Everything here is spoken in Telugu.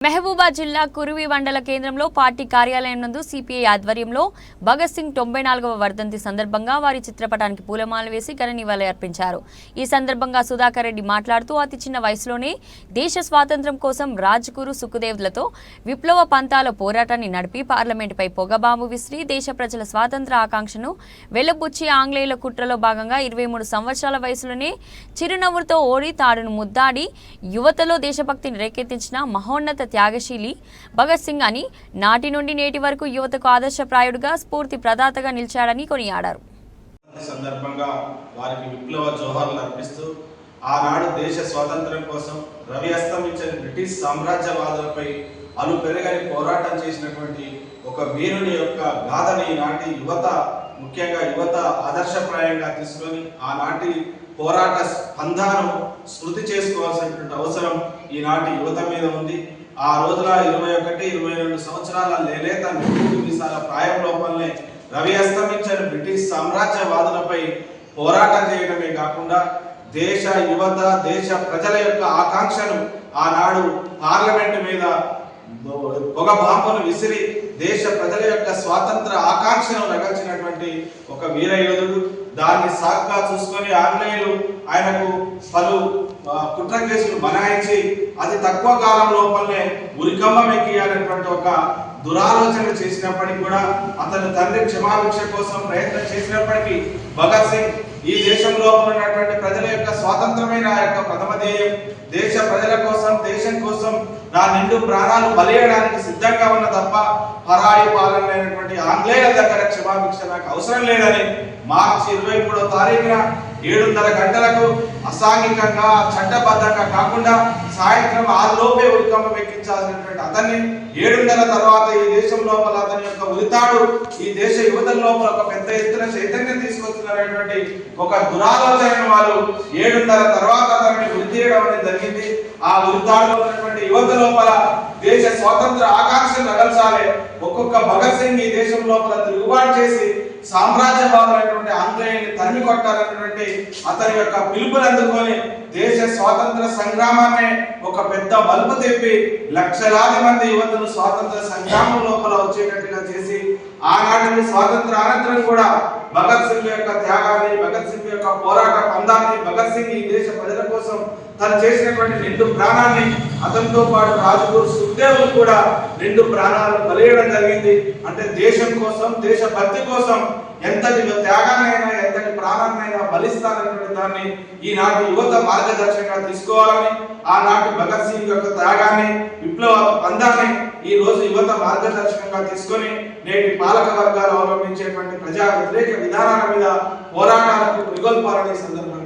మెహబూబా జిల్లా కురువి మండల కేంద్రంలో పార్టీ కార్యాలయం నందు సిపిఐ ఆధ్వర్యంలో భగత్ సింగ్ తొంభై నాలుగవ వర్ధంతి సందర్భంగా వారి చిత్రపటానికి పూలమాల వేసి ఘన నివాళి అర్పించారు. ఈ సందర్భంగా సుధాకర్ రెడ్డి మాట్లాడుతూ అతి చిన్న వయసులోనే దేశ స్వాతంత్ర్యం కోసం రాజ్గురు సుఖదేవ్లతో విప్లవ పంతాల పోరాటాన్ని నడిపి పార్లమెంటుపై పొగబాంబు విసిరి దేశ ప్రజల స్వాతంత్ర ఆకాంక్షను వెలబుచ్చి ఆంగ్లేయుల కుట్రలో భాగంగా ఇరవై మూడు సంవత్సరాల వయసులోనే చిరునవ్వులతో ఓడి తాడును ముద్దాడి యువతలో దేశభక్తిని రేకెత్తించిన మహోన్నత త్యాగశీలి భగత్ సింగ్ అని నాటి నుండి నేటి వరకు యువతకు ఆదర్శప్రాయుడుగా స్ఫూర్తి ప్రదాతగా నిలిచాడని కొనియాడారు. సందర్భంగా వారికి విప్లవ జోహార్లు అర్పిస్తూ ఆనాడు దేశ స్వాతంత్రం కోసం రవి అస్తమించిన బ్రిటిష్ సామ్రాజ్యవాదులపై అలు పెరగని పోరాటం చేసినటువంటి ఒక వీరుని యొక్క గాథని ఈనాటి యువత ముఖ్యంగా యువత ఆదర్శప్రాయంగా తీసుకొని ఆనాటి పోరాట స్పందాను స్మృతి చేసుకోవాల్సినటువంటి అవసరం ఈనాటి యువత మీద ఉంది. ఆ రోజుల ఇరవై ఒకటి ఇరవై రెండు సంవత్సరాల లేలేత నిండు వీసాల ప్రాయం లోపలనే రవి అస్తమించిన బ్రిటిష్ సామ్రాజ్యవాదులపై పోరాటం చేయడమే కాకుండా దేశ యువత దేశ ప్రజల యొక్క ఆకాంక్షను ఆనాడు పార్లమెంటు మీద పొగ బాంబును విసిరి దేశ ప్రజల యొక్క స్వాతంత్ర ఆకాంక్షను రగల్చినటువంటి ఒక వీర యోధుడు. దాన్ని సాగ్గా చూసుకొని ఆంగ్లేయులు ఆయనకు పలు కుట్ర కేసులు బనాయించి అతి తక్కువ కాలం లోపలనే ఉరికమ్మం ఎక్కియాలనేటువంటి ఒక దురాలోచన చేసినప్పటికీ కూడా అతని తండ్రి క్షమాభిక్ష కోసం ప్రయత్నం చేసినప్పటికీ భగత్ సింగ్ ఈ దేశంలో ఉన్నటువంటి ప్రజల యొక్క స్వాతంత్రమైన ఆ యొక్క ప్రథమ ధ్యేయం దేశ ప్రజల కోసం కోసం నా నిండు ప్రాణాలు బలియడానికి సిద్ధంగా ఉన్న తప్ప పరాయి పాలనైనటువంటి ఆంగ్లేయుల దగ్గర క్షమాభిక్ష నాకు అవసరం లేదని మార్చి ఇరవై మూడో తారీఖున ఏడున్నర గంటలకు అసాంఘికంగా చట్టబద్ధంగా కాకుండా సాయంత్రం ఆరులోపే లోపే ఎక్కించాల్సినటువంటి అతన్ని ఏడున్నర తర్వాత ఈ దేశం లోపల అతని యొక్క ఉరితాడు ఈ దేశ యువతల లోపల ఒక పెద్ద ఎత్తున చైతన్యం తీసుకొస్తున్నటువంటి ఒక దురాలోచన వాళ్ళు ఏడున్నర తర్వాత జరిగింది ఆ ఉరితాడులో ఉన్నటువంటి యువత లోపల దేశ స్వాతంత్ర ఆకాంక్ష నగల్చాలి ఒక్కొక్క భగత్ సింగ్ ఈ దేశం లోపల తిరుగుబాటు చేసి సామ్రాజ్యవాదులైనటువంటి ఆంగ్లేయుల్ని తరిమి కొట్టాలన్నటువంటి అతని యొక్క పిలుపుని అందుకొని దేశ స్వాతంత్ర సంగ్రామాన్ని ఒక పెద్ద మలుపు తెప్పి లక్షలాది మంది యువతను స్వాతంత్ర సంగ్రామం లోపల వచ్చేటట్టుగా చేసి ఆనాటి స్వాతంత్ర అనంతరం కూడా భగత్ సింగ్ యొక్క త్యాగాన్ని భగత్ సింగ్ యొక్క పోరాట పందాన్ని భగత్ సింగ్ ఈ కోసం తను చేసినటువంటి రెండు ప్రాణాన్ని అతనితో పాటు రాజుగురు సుఖదేవులు కూడా రెండు ప్రాణాలు బలియడం జరిగింది. అంటే దేశం కోసం దేశ భక్తి కోసం ఎంతటి త్యాగాన్నైనా ఎంతటి ప్రాణాన్నైనా బలిస్తానటువంటి దాన్ని ఈనాటి యువత మార్గదర్శకంగా తీసుకోవాలని ఆనాటి భగత్ సింగ్ యొక్క త్యాగాన్ని విప్లవ పందాన్ని ఈ రోజు యువత మార్గదర్శకంగా తీసుకొని నేటి పాలక వర్గాలు అవలంబించేటువంటి ప్రజా వ్యతిరేక విధానాల మీద పోరాటాలకు పురిగొల్పాలని సందర్భంగా